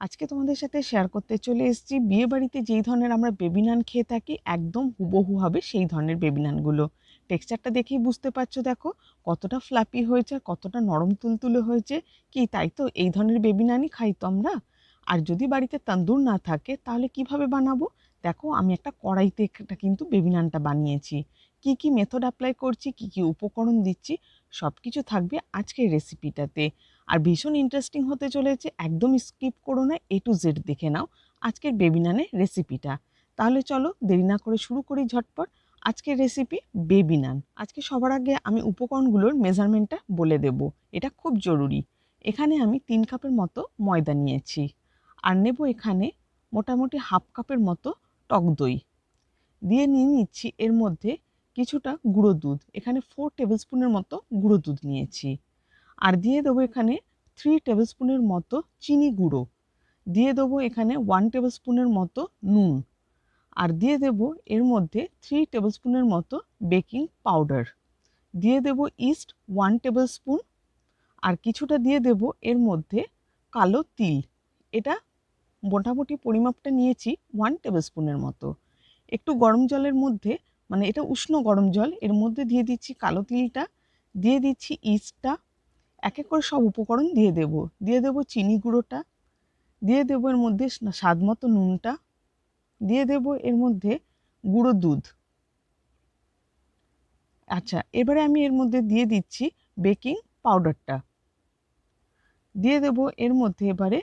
আজকে তোমাদের সাথে শেয়ার করতে চলে এসেছি। বিয়ে বাড়িতে যেই ধরনের আমরা বেবি নান খেয়ে থাকি, একদম হুবহু হবে সেই ধরনের বেবি নানগুলো টেক্সচারটা দেখেই বুঝতে পারছ দেখো, কতটা ফ্লাপি হয়েছে আর কতটা নরম তুলতুলে হয়েছে। কি তাই তো? এই ধরনের বেবি নানই খাই তো আমরা। আর যদি বাড়িতে তান্দুর না থাকে, তাহলে কীভাবে বানাবো? দেখো, আমি একটা কড়াইতে একটা কিন্তু বেবি নানটা বানিয়েছি। কি কি মেথড অ্যাপ্লাই করছি, কি কি উপকরণ দিচ্ছি সব কিছু থাকবে আজকের রেসিপিটাতে আর ভীষণ ইন্টারেস্টিং হতে চলেছে, একদম স্কিপ করো না এ টু জেড দেখে নাও আজকের বেবি নানের রেসিপিটা তাহলে চলো দেরি না করে শুরু করি ঝটপট। আজকের রেসিপি বেবি নান আজকে সবার আগে আমি উপকরণগুলোর মেজারমেন্টটা বলে দেব। এটা খুব জরুরি। এখানে আমি তিন কাপের মতো ময়দা নিয়েছি। আর নেব এখানে মোটামুটি হাফ কাপের মতো টক দই। দিয়ে নিয়ে নিচ্ছি এর মধ্যে কিছুটা গুঁড়ো দুধ, এখানে ফোর টেবিল স্পুনের মতো গুঁড়ো দুধ নিয়েছি। আর দিয়ে দেবো এখানে থ্রি টেবিল স্পুনের মতো চিনি গুঁড়ো। দিয়ে দেবো এখানে ওয়ান টেবিল স্পুনের মতো নুন। আর দিয়ে দেবো এর মধ্যে থ্রি টেবিল স্পুনের মতো বেকিং পাউডার দিয়ে দেবো ইস্ট ওয়ান টেবিল স্পুন আর কিছুটা দিয়ে দেবো এর মধ্যে কালো তিল। এটা মোটামুটি পরিমাপটা নিয়েছি ওয়ান টেবিল স্পুনের মতো। একটু গরম জলের মধ্যে মানে এটা উষ্ণ গরম জল, এর মধ্যে দিয়ে দিচ্ছি কালো তিলটা, দিয়ে দিচ্ছি ইস্টটা, এক এক করে সব উপকরণ দিয়ে দেব। দিয়ে দেব চিনি গুঁড়োটা, দিয়ে দেব এর মধ্যে স্বাদ মতো নুনটা, দিয়ে দেব এর মধ্যে গুঁড়ো দুধ। আচ্ছা এবারে আমি এর মধ্যে দিয়ে দিচ্ছি বেকিং পাউডারটা। দিয়ে দেব এর মধ্যে এবারে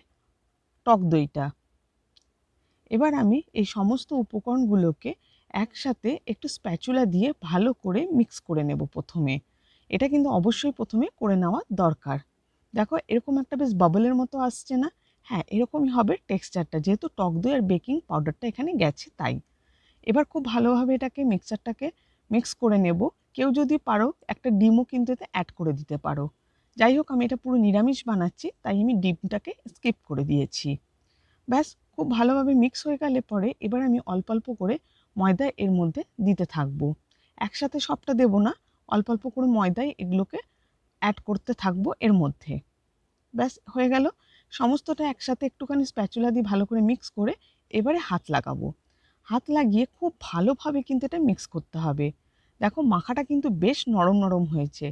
টক দইটা। এবার আমি এই সমস্ত উপকরণগুলোকে একসাথে একটু স্প্যাচুলা দিয়ে ভালো করে মিক্স করে নেব প্রথমে। এটা কিন্তু অবশ্যই প্রথমে করে নেওয়া দরকার। দেখো, এরকম একটা বেশ বাবলের মতো আসছে না? হ্যাঁ এরকমই হবে টেক্সচারটা যেহেতু টক দই আর বেকিং পাউডারটা এখানে গেছে তাই। এবার খুব ভালোভাবে এটাকে মিক্সচারটাকে মিক্স করে নেব। কেউ যদি পারো, একটা ডিমও কিন্তু এতে অ্যাড করে দিতে পারো। যাই হোক, আমি এটা পুরো নিরামিষ বানাচ্ছি, তাই আমি ডিমটাকে স্কিপ করে দিয়েছি। ব্যাস, খুব ভালোভাবে মিক্স হয়ে গেলে পরে এবার আমি অল্প অল্প করে ময়দা এর মধ্যে দিতে থাকব। একসাথে সবটা দেবো না, অল্প অল্প করে ময়দায় এগুলোকে অ্যাড করতে থাকব এর মধ্যে। ব্যাস, হয়ে গেল। সমস্তটা একসাথে একটুখানি স্প্যাচুলা দিয়ে ভালো করে মিক্স করে এবারে হাত লাগাবো। হাত লাগিয়ে খুব ভালোভাবে কিন্তু এটা মিক্স করতে হবে। দেখো, মাখাটা কিন্তু বেশ নরম নরম হয়েছে।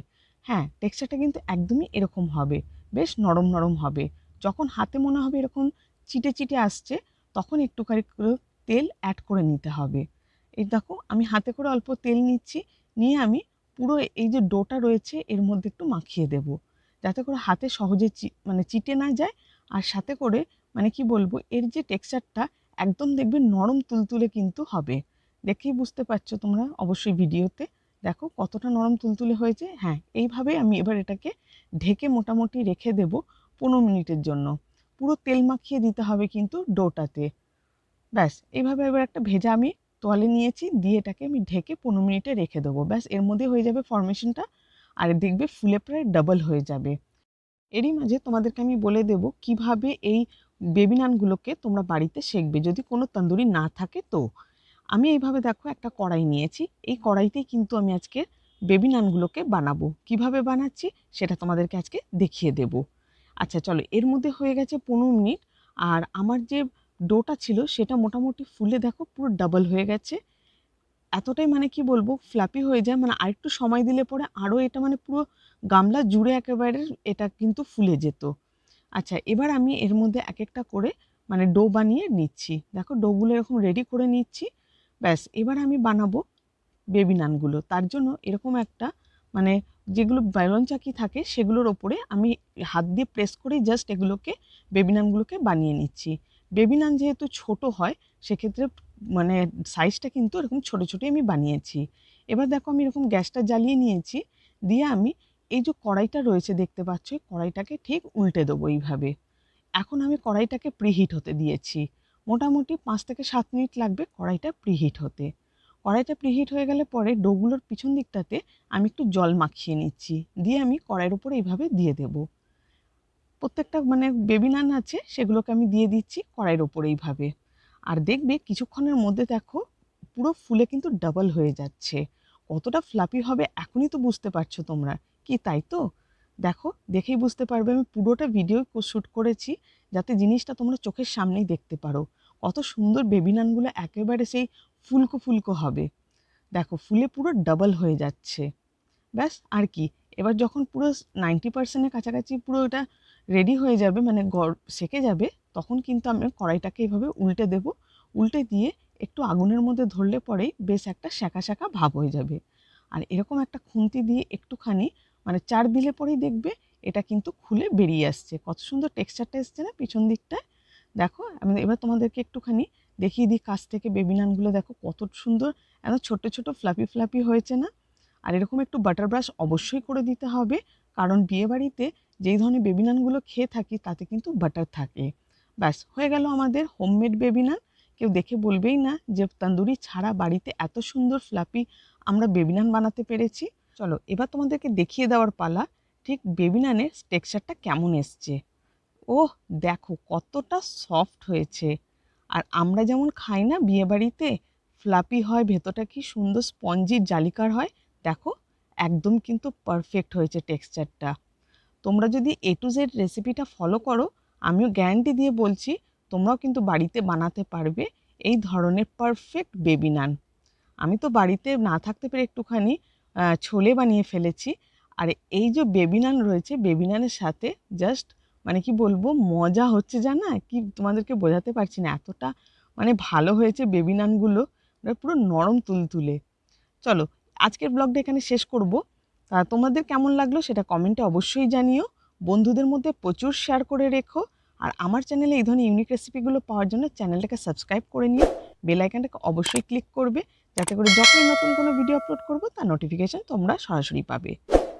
হ্যাঁ টেক্সচারটা কিন্তু একদমই এরকম হবে। বেশ নরম নরম হবে। যখন হাতে মনে হবে এরকম চিটে চিটে আসছে, তখন একটুখানি তেল অ্যাড করে নিতে হবে। এই দেখো আমি হাতে করে অল্প তেল নিচ্ছি, নিয়ে আমি পুরো এই যে ডোটা রয়েছে এর মধ্যে একটু মাখিয়ে দেব। যাতে করে হাতে সহজে মানে চিটে না যায় আর সাথে করে মানে কি বলব, এর যে টেক্সচারটা একদম দেখবে নরম তুলতুলে কিন্তু হবে। দেখেই বুঝতে পারছ তোমরা অবশ্যই ভিডিওতে। দেখো কতটা নরম তুলতুলে হয়েছে। হ্যাঁ এইভাবে আমি এবার এটাকে ঢেকে মোটামুটি রেখে দেব পনেরো মিনিটের জন্য। পুরো তেল মাখিয়ে দিতে হবে কিন্তু ডোটাতে। ব্যাস, এইভাবে এবার একটা ভেজা আমি তোয়ালে নিয়েছি, দিয়ে এটাকে আমি ঢেকে পনেরো মিনিটে রেখে দেবো। ব্যাস, এর মধ্যে হয়ে যাবে ফরমেশনটা আর দেখবে ফুলে প্রায় ডাবল হয়ে যাবে। এরই মাঝে তোমাদেরকে আমি বলে দেব কীভাবে এই বেবি নানগুলোকে তোমরা বাড়িতে শেখবে যদি কোনো তন্দুরি না থাকে তো। আমি এইভাবে দেখো একটা কড়াই নিয়েছি। এই কড়াইতেই কিন্তু আমি আজকে বেবি নানগুলোকে বানাবো। কীভাবে বানাচ্ছি সেটা তোমাদেরকে আজকে দেখিয়ে দেব। আচ্ছা চলো, এর মধ্যে হয়ে গেছে পনেরো মিনিট। আর আমার যে ডোটা ছিল, সেটা মোটামুটি ফুলে দেখো পুরো ডাবল হয়ে গেছে। এতটাই মানে কি বলব ফ্ল্যাপি হয়ে যায় মানে আরেকটু সময় দিলে পরে আরও এটা মানে পুরো গামলা জুড়ে একেবারে এটা কিন্তু ফুলে যেত। আচ্ছা এবার আমি এর মধ্যে এক একটা করে মানে ডো বানিয়ে নিচ্ছি। দেখো ডোগুলো এরকম রেডি করে নিচ্ছি। ব্যাস, এবার আমি বানাবো বেবি নানগুলো তার জন্য এরকম একটা মানে যেগুলো বেলন চাকি থাকে, সেগুলোর ওপরে আমি হাত দিয়ে প্রেস করেই জাস্ট এগুলোকে বেবি নানগুলোকে বানিয়ে নিচ্ছি। বেবি নান যেহেতু ছোট হয়, সেক্ষেত্রে মানে সাইজটা কিন্তু এরকম ছোটো ছোটোই আমি বানিয়েছি। এবার দেখো আমি এরকম গ্যাসটা জ্বালিয়ে নিয়েছি, দিয়ে আমি এই যে কড়াইটা রয়েছে দেখতে পাচ্ছ কড়াইটাকে ঠিক উল্টে দেবো এইভাবে। এখন আমি কড়াইটাকে প্রিহিট হতে দিয়েছি। মোটামুটি পাঁচ থেকে সাত মিনিট লাগবে কড়াইটা প্রিহিট হতে। কড়াইটা প্রিহিট হয়ে গেলে পরে ডোগুলোর পিছন দিকটাতে আমি একটু জল মাখিয়ে নিচ্ছি, দিয়ে আমি কড়াইয়ের উপরে এইভাবে দিয়ে দেব। প্রত্যেকটা মানে বেবি নান আছে, সেগুলোকে আমি দিয়ে দিচ্ছি কড়াইয়ের ওপরে এইভাবে। আর দেখবে কিছুক্ষণের মধ্যে দেখো পুরো ফুলে কিন্তু ডাবল হয়ে যাচ্ছে। কতটা ফ্লাপি হবে এখনই তো বুঝতে পারছ তোমরা। কি তাই তো? দেখো, দেখেই বুঝতে পারবে আমি পুরোটা ভিডিও শ্যুট করেছি, যাতে জিনিসটা তোমরা চোখের সামনেই দেখতে পারো। কত সুন্দর বেবি নানগুলো একেবারে সেই ফুলকো ফুলকো হবে। দেখো, ফুলে পুরো ডাবল হয়ে যাচ্ছে। ব্যাস, আর কি। এবার যখন পুরো নাইনটি পার্সেন্টের কাছাকাছি পুরো এটা রেডি হয়ে যাবে মানে গড় সেকে যাবে, তখন কিন্তু আমি কড়াইটাকে এইভাবে উল্টে দেব। উল্টে দিয়ে একটু আগুনের মধ্যে ধরলে পরেই বেশ একটা শাঁকা শাঁকা ভাব হয়ে যাবে। আর এরকম একটা খুন্তি দিয়ে একটুখানি মানে চার দিলে পরেই দেখবে এটা কিন্তু খুলে বেরিয়ে আসছে। কত সুন্দর টেক্সচারটা এসছে না পিছন দিকটায়? দেখো, আমি এবার তোমাদেরকে একটুখানি দেখিয়ে দিই কাছ থেকে বেবি নানগুলো দেখো, কত সুন্দর, এত ছোট ছোট ফ্লাপি ফ্লাপি হয়েছে না? আর এরকম একটু বাটার ব্রাশ অবশ্যই করে দিতে হবে, কারণ বিয়েবাড়িতে যেই ধরনের বেবি নানগুলো খেয়ে থাকি, তাতে কিন্তু বাটার থাকে। ব্যাস, হয়ে গেল আমাদের হোমমেড বেবি নান কেউ দেখে বলবেই না যে, তন্দুরি ছাড়া বাড়িতে এত সুন্দর ফ্লাপি আমরা বেবি নান বানাতে পেরেছি। চলো, এবার তোমাদেরকে দেখিয়ে দেওয়ার পালা, ঠিক বেবি নানের টেক্সচারটা কেমন এসছে। ওহ, দেখো কতটা সফট হয়েছে। আর আমরা যেমন খাই না বিয়েবাড়িতে ফ্লাপি হয়, ভেতরটা কি সুন্দর স্পঞ্জি জালিকার হয়, দেখো, একদম কিন্তু পারফেক্ট হয়েছে টেক্সচারটা তোমরা যদি এ টু জেড রেসিপিটা ফলো করো, আমিও গ্যারান্টি দিয়ে বলছি, তোমরাও কিন্তু বাড়িতে বানাতে পারবে এই ধরনের পারফেক্ট বেবি নান আমি তো বাড়িতে না থাকতে পেরে একটুখানি ছোলে বানিয়ে ফেলেছি। আর এই যে বেবি নান রয়েছে বেবি নানের সাথে জাস্ট মানে কি বলব, মজা হচ্ছে জানা? কি তোমাদেরকে বোঝাতে পারছি না, এতটা মানে ভালো হয়েছে বেবি নানগুলো পুরো নরম তুলতুলে। চলো, আজকের ব্লগটা এখানে শেষ করব। তোমাদের কেমন লাগল সেটা কমেন্টে অবশ্যই জানিও। বন্ধুদের মধ্যে প্রচুর শেয়ার করে রেখো। আর আমার চ্যানেলে এই ধরনের ইউনিক রেসিপিগুলো পাওয়ার জন্য চ্যানেলটাকে সাবস্ক্রাইব করে নিও। বেল আইকনটাকে অবশ্যই ক্লিক করবে। যাতে করে যখনই নতুন কোনো ভিডিও আপলোড করব, তার নোটিফিকেশান তোমরা সরাসরি পাবে।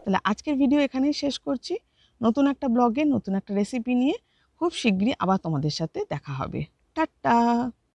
তাহলে আজকের ভিডিও এখানেই শেষ করছি। নতুন একটা ব্লগে নতুন একটা রেসিপি নিয়ে খুব শীঘ্রই আবার তোমাদের সাথে দেখা হবে। টাটা!